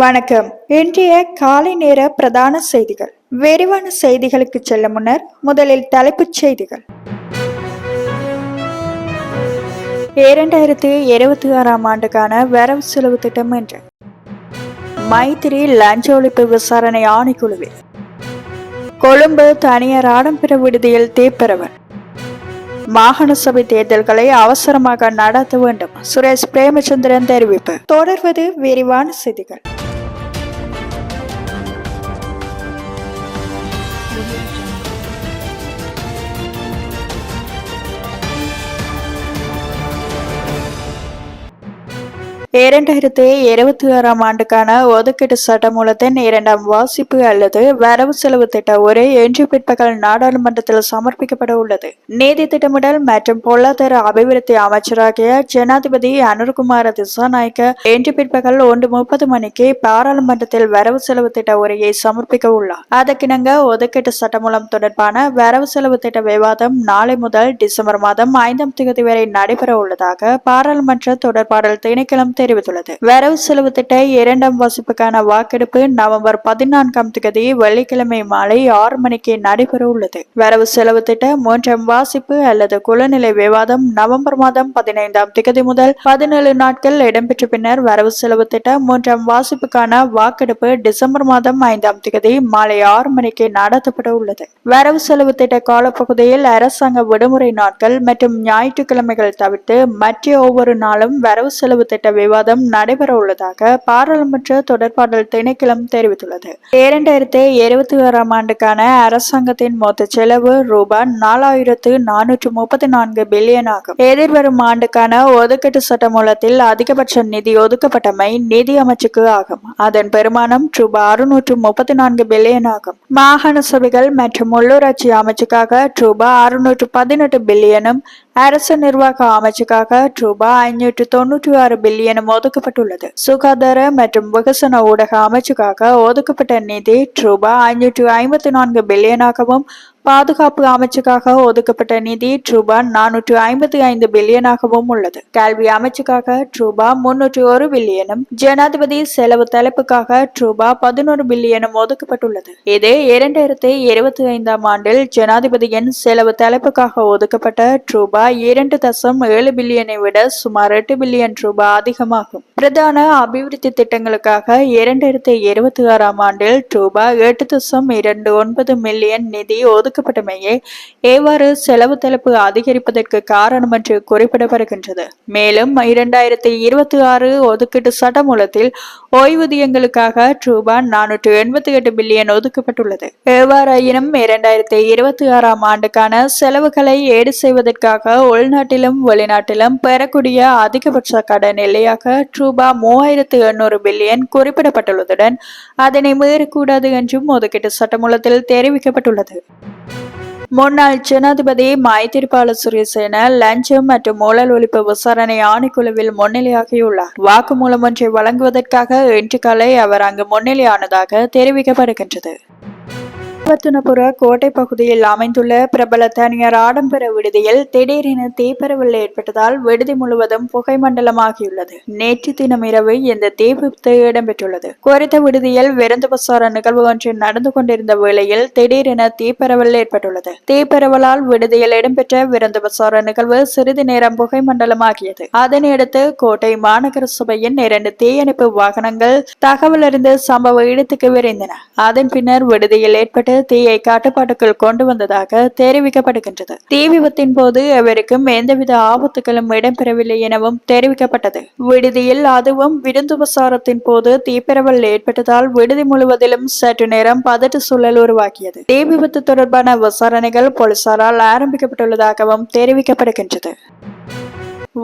வணக்கம். இன்றைய காலை நேர பிரதான செய்திகள். விரிவான செய்திகளுக்கு செல்ல முன்னர் முதலில் தலைப்புச் செய்திகள். இரண்டாயிரத்து இருபத்தி ஆறாம் ஆண்டுக்கான வரவு செலவு திட்டம் என்று. மைத்திரி லஞ்ச ஒழிப்பு விசாரணை ஆணைக்குழுவில். கொழும்பு தனியார் ஆடம்பர விடுதியில் தீப்பரவல். மாகாண சபை தேர்தல்களை அவசரமாக நடத்த வேண்டும். சுரேஷ் பிரேமச்சந்திரன் தெரிவிப்பு. தொடர்வது விரிவான செய்திகள். இரண்டாயிரத்தி இருபத்தி ஆறாம் ஆண்டுக்கான ஒதுக்கீட்டு சட்டமூலத்தின் இரண்டாம் வாசிப்பு அல்லது வரவு செலவு திட்ட உரை இன்று பிற்பகல் நாடாளுமன்றத்தில் சமர்ப்பிக்கப்பட உள்ளது. நீதி திட்டமிடல் மற்றும் பொருளாதார அபிவிருத்தி அமைச்சராகிய ஜனாதிபதி அனுர்குமார திசாநாயக்க இன்று பிற்பகல் ஒன்று முப்பது மணிக்கு பாராளுமன்றத்தில் வரவு செலவு திட்ட உரையை சமர்ப்பிக்க உள்ளார். அதற்கிணங்க ஒதுக்கீட்டு சட்டமூலம் தொடர்பான வரவு செலவு திட்ட விவாதம் நாளை முதல் டிசம்பர் மாதம் ஐந்தாம் தேதி வரை நடைபெற உள்ளதாக பாராளுமன்ற தொடர்பாடல் திணைக்களம் தெரிவித்துள்ளது. வரவு செலவு திட்ட இரண்டாம் வாசிப்புக்கான வாக்கெடுப்பு நவம்பர் பதினான்காம் தேதி வெள்ளிக்கிழமை மாலை ஆறு மணிக்கு நடைபெற உள்ளது. வரவு செலவு திட்ட மூன்றாம் வாசிப்பு அல்லது குளநிலை விவாதம் நவம்பர் மாதம் பதினைந்தாம் தேதி முதல் பதினேழு நாட்கள் இடம்பெற்ற பின்னர் வரவு செலவு திட்ட மூன்றாம் வாசிப்புக்கான வாக்கெடுப்பு டிசம்பர் மாதம் ஐந்தாம் தேதி மாலை ஆறு மணிக்கு நடத்தப்பட உள்ளது. வரவு செலவு திட்ட காலப்பகுதியில் அரசாங்க விடுமுறை நாட்கள் மற்றும் ஞாயிற்றுக்கிழமைகள் தவிர்த்து மற்ற ஒவ்வொரு நாளும் வரவு செலவு திட்ட விவாதம் நடைபெற உள்ளதாக பாராளுமன்ற தொடர்பாடல் திணைக்களம் தெரிவித்துள்ளது. இரண்டாயிரத்தி இருபத்தி ஓராம் ஆண்டுக்கான அரசாங்கத்தின் மொத்த செலவு ரூபாய் நாலாயிரத்து நானூற்று முப்பத்தி நான்கு பில்லியன் ஆகும். எதிர்வரும் ஆண்டுக்கான ஒதுக்கீட்டு சட்டமூலத்தில் அதிகபட்ச நிதி ஒதுக்கப்பட்டமை நிதி அமைச்சுக்கு ஆகும். அதன் பெருமானம் ரூபாய் அறுநூற்று முப்பத்தி நான்கு பில்லியன் ஆகும். மாகாண சபைகள் மற்றும் உள்ளூராட்சி அமைச்சுக்காக ரூபாய் அறுநூற்று பதினெட்டு பில்லியனும் அரசு நிர்வாக அமைச்சுக்காக ரூபாய் ஐநூற்று தொன்னூற்றி ஆறு பில்லியனும் ஒதுக்கப்பட்டுள்ளது. சுகாதார மற்றும் விகசன ஊடக அமைச்சுக்காக ஒதுக்கப்பட்ட நிதி ரூபாய் ஐநூற்று ஐம்பத்தி நான்கு பில்லியனாகவும் பாதுகாப்பு அமைச்சுக்காக ஒதுக்கப்பட்ட நிதி ரூபாய் நானூற்று ஐம்பத்தி ஐந்து பில்லியனாகவும் உள்ளது. கல்வி அமைச்சுக்காக ரூபாய் முன்னூற்றி ஒரு பில்லியனும் ஜனாதிபதி செலவு தலைப்புக்காக ரூபாய் பதினோரு பில்லியனும் ஒதுக்கப்பட்டுள்ளது. இது இரண்டாயிரத்தி இருபத்தி ஐந்தாம் ஆண்டில் ஜனாதிபதியின் செலவு தலைப்புக்காக ஒதுக்கப்பட்ட ரூபாய் இரண்டு தசம் ஏழு பில்லியனை விட சுமார் எட்டு பில்லியன் ரூபாய் அதிகமாகும். பிரதான அபிவிருத்தி திட்டங்களுக்காக இரண்டாயிரத்தி இருபத்தி ஆறாம் ஆண்டில் ரூபாய் எட்டு தசம் இரண்டு ஒன்பது மில்லியன் நிதி கொடுக்கப்பட்டமையே எவ்வாறு செலவு தலைப்பு அதிகரிப்பதற்கு காரணம் என்று குறிப்பிடப்படுகின்றது. மேலும் இரண்டாயிரத்தி இருபத்தி ஆறு ஒதுக்கீட்டு சட்டமூலத்தில் ஓய்வூதியங்களுக்காக ரூபாய் நானூற்று எண்பத்தி எட்டு பில்லியன் ஒதுக்கப்பட்டுள்ளது. எவ்வாறாயினும் இரண்டாயிரத்தி இருபத்தி ஆறாம் ஆண்டுக்கான செலவுகளை ஏடு செய்வதற்காக உள்நாட்டிலும் வெளிநாட்டிலும் பெறக்கூடிய அதிகபட்ச கடன் எல்லையாக ரூபாய் மூவாயிரத்து எண்ணூறு பில்லியன் குறிப்பிடப்பட்டுள்ளதுடன் அதனை மீறக்கூடாது என்றும் ஒதுக்கீட்டு சட்டமூலத்தில் தெரிவிக்கப்பட்டுள்ளது. முன்னாள் ஜனாதிபதி மைத்திரிபால சிறிசேன லஞ்சம் மற்றும் ஊழல் ஒழிப்பு விசாரணை ஆணைக்குழுவில் முன்னிலையாகியுள்ளார். வாக்குமூலம் ஒன்றை வழங்குவதற்காக இன்று காலை அவர் அங்கு முன்னிலையானதாக தெரிவிக்கப்படுகின்றது. பத்துனபுர கோட்டை பகுதியில் அமைந்துள்ள பிரபல தனியார் ஆடம்பர விடுதியில் திடீரென தீப்பரவல் ஏற்பட்டதால் விடுதி முழுவதும் புகை மண்டலமாகியுள்ளது. நேற்று தினம் இரவு இந்த தீ விபத்து இடம்பெற்றுள்ளது. குறித்த விடுதியில் விருந்து பிரசார நிகழ்வு ஒன்று நடந்து கொண்டிருந்த வேளையில் திடீரென தீப்பரவல் ஏற்பட்டுள்ளது. தீப்பரவலால் விடுதியில் இடம்பெற்ற விருந்து பிரசார நிகழ்வு சிறிது நேரம் புகை மண்டலமாகியது. அதனையடுத்து கோட்டை மாநகர சபையின் இரண்டு தீயணைப்பு வாகனங்கள் தகவலறிந்து சம்பவ இடத்துக்கு விரைந்தன. அதன் பின்னர் விடுதியில் ஏற்பட்டு தீயை கட்டுப்பாட்டுக்குள் கொண்டு வந்ததாக தெரிவிக்கப்படுகின்றது. தீ விபத்தின் போது எவருக்கும் எந்தவித ஆபத்துகளும் இடம்பெறவில்லை எனவும் தெரிவிக்கப்பட்டது. விடுதியில் அதுவும் விருந்துபசாரத்தின் போது தீப்பரவல் ஏற்பட்டதால் விடுதி முழுவதிலும் சற்று நேரம் பதட்ட சூழல் உருவாக்கியது தீ விபத்து தொடர்பான விசாரணைகள் போலீசாரால் ஆரம்பிக்கப்பட்டுள்ளதாகவும் தெரிவிக்கப்படுகின்றது.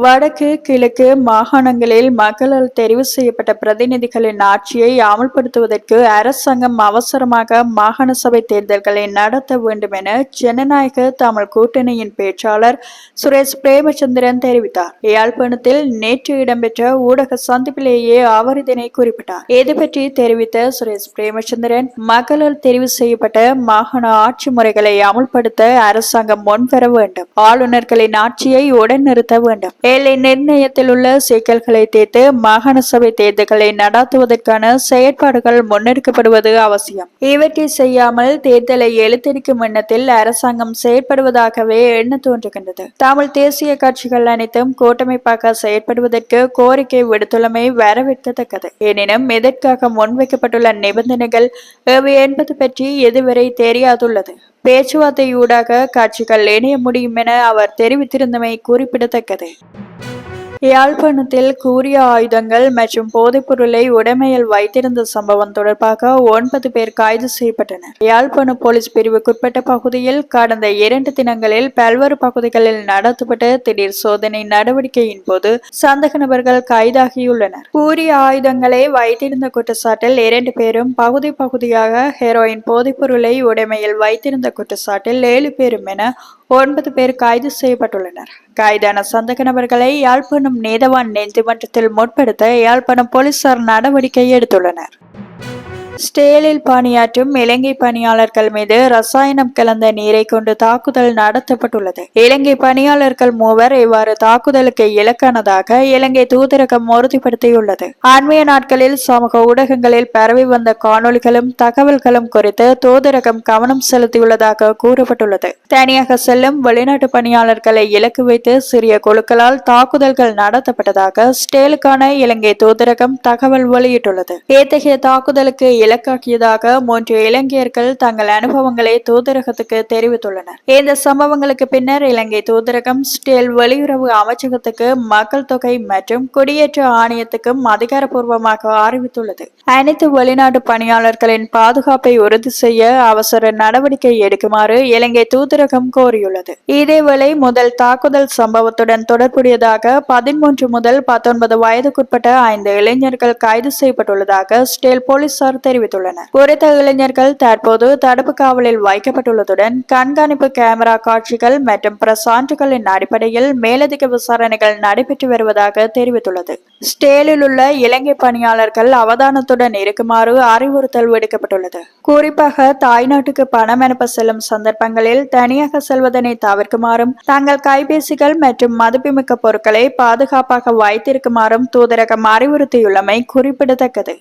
வடக்கு கிழக்கு மாகாணங்களில் மக்களால் தெரிவு செய்யப்பட்ட பிரதிநிதிகளின் ஆட்சியை அமல்படுத்துவதற்கு அரசாங்கம் அவசரமாக மாகாண சபை தேர்தல்களை நடத்த வேண்டும் என ஜனநாயக தமிழ் கூட்டணியின் பேச்சாளர் சுரேஷ் பிரேமச்சந்திரன் தெரிவித்தார். யாழ்ப்பாணத்தில் நேற்று இடம்பெற்ற ஊடக சந்திப்பிலேயே அவர் இதனை குறிப்பிட்டார். இது பற்றி தெரிவித்த சுரேஷ் பிரேமச்சந்திரன் மக்களால் தெரிவு செய்யப்பட்ட மாகாண ஆட்சி முறைகளை அமல்படுத்த அரசாங்கம் முன்வர வேண்டும். ஆளுநர்களின் ஆட்சியை உடன் நிறுத்த வேண்டும். எல்லை நிர்ணயத்தில் உள்ள சிக்கல்களை தீர்த்து மாகாண சபை தேர்தல்களை நடாத்துவதற்கான செயற்பாடுகள் முன்னெடுக்கப்படுவது அவசியம். இவற்றை செய்யாமல் தேர்தலை எழுத்தடிக்கும் எண்ணத்தில் அரசாங்கம் செயற்படுவதாகவே எண்ண தோன்றுகின்றது. தமிழ் தேசிய கட்சிகள் அனைத்தும் கூட்டமைப்பாக செயற்படுவதற்கு கோரிக்கை விடுத்துள்ளமை வரவேற்கத்தக்கது. எனினும் இதற்காக முன்வைக்கப்பட்டுள்ள நிபந்தனைகள் எவை என்பது பற்றி இதுவரை தெரியாதுள்ளது. பேச்சுவார்த்தையூடாக காட்சிகள் இணைய முடியும் என அவர் தெரிவித்திருந்தமை குறிப்பிடத்தக்கது. யாழ்ப்பாணத்தில் கூறிய ஆயுதங்கள் மற்றும் போதைப்பொருளை உடைமையில் வைத்திருந்த சம்பவம் தொடர்பாக ஒன்பது பேர் கைது செய்யப்பட்டனர். யாழ்ப்பாண போலீஸ் பிரிவுக்குட்பட்ட பகுதியில் கடந்த இரண்டு தினங்களில் பல்வேறு பகுதிகளில் நடத்தப்பட்ட திடீர் சோதனை நடவடிக்கையின் போது சந்தக நபர்கள் கைதாகியுள்ளனர். கூறிய ஆயுதங்களை வைத்திருந்த குற்றச்சாட்டில் இரண்டு பேரும் பகுதி பகுதியாக ஹெரோயின் போதைப்பொருளை உடைமையில் வைத்திருந்த குற்றச்சாட்டில் ஏழு பேரும் என ஒன்பது பேர் கைது செய்யப்பட்டுள்ளனர். கைதான சந்தக நபர்களை யாழ்ப்பாணம் நீதவான் நீதிமன்றத்தில் முற்படுத்த யாழ்ப்பாணம் போலீசார் நடவடிக்கை எடுத்துள்ளனர். ஸ்டேலில் பணியாற்றும் இலங்கை பணியாளர்கள் மீது ரசாயனம் கலந்த நீரை கொண்டு தாக்குதல் நடத்தப்பட்டுள்ளது. இலங்கை பணியாளர்கள் மூவர் இவ்வாறு தாக்குதலுக்கு இலக்கானதாக இலங்கை தூதரகம் உறுதிப்படுத்தியுள்ளது. ஆன்மீக நாட்களில் சமூக ஊடகங்களில் பரவி வந்த காணொளிகளும் தகவல்களும் குறித்து தூதரகம் கவனம் செலுத்தியுள்ளதாக கூறப்பட்டுள்ளது. தனியாக செல்லும் வெளிநாட்டு பணியாளர்களை இலக்கு வைத்து சிறிய குழுக்களால் தாக்குதல்கள் நடத்தப்பட்டதாக ஸ்டேலுக்கான இலங்கை தூதரகம் தகவல் வெளியிட்டுள்ளது. இத்தகைய தாக்குதலுக்கு இலக்காக்கியதாக மூன்று இலங்கையர்கள் தங்கள் அனுபவங்களை தூதரகத்துக்கு தெரிவித்துள்ளனர். இந்த சம்பவங்களுக்கு பின்னர் இலங்கை தூதரகம் ஸ்டேல் வெளியுறவு அமைச்சகத்துக்கு மக்கள் தொகை மற்றும் குடியேற்ற ஆணையத்துக்கும் அதிகாரப்பூர்வமாக அறிவித்துள்ளது. அனைத்து வெளிநாட்டு பணியாளர்களின் பாதுகாப்பை உறுதி செய்ய அவசர நடவடிக்கை எடுக்குமாறு இலங்கை தூதரகம் கோரியுள்ளது. இதேவேளை முதல் தாக்குதல் சம்பவத்துடன் தொடர்புடையதாக பதிமூன்று முதல் பத்தொன்பது வயதுக்குட்பட்ட ஐந்து இளைஞர்கள் கைது செய்யப்பட்டுள்ளதாக ஸ்டேல் போலீசார் தெரிவித்துள்ளனர் ஒரு இளைஞர்கள் தற்போது தடுப்பு காவலில் வைக்கப்பட்டுள்ளதுடன் கண்காணிப்பு கேமரா காட்சிகள் மற்றும் பிரசான்றுகளின் அடிப்படையில் மேலதிக விசாரணைகள் நடைபெற்று வருவதாக தெரிவித்துள்ளது. ஸ்டேலில் உள்ள இலங்கை பணியாளர்கள் அவதானத்துடன் இருக்குமாறு அறிவுறுத்தல் விடுக்கப்பட்டுள்ளது. குறிப்பாக தாய்நாட்டுக்கு பணம் அனுப்ப செல்லும் சந்தர்ப்பங்களில் தனியாக செல்வதனை தவிர்க்குமாறும் தங்கள் கைபேசிகள் மற்றும் மதிப்புமிக்க பொருட்களை பாதுகாப்பாக வைத்திருக்குமாறும் தூதரகம் அறிவுறுத்தியுள்ளமை குறிப்பிடத்தக்கது.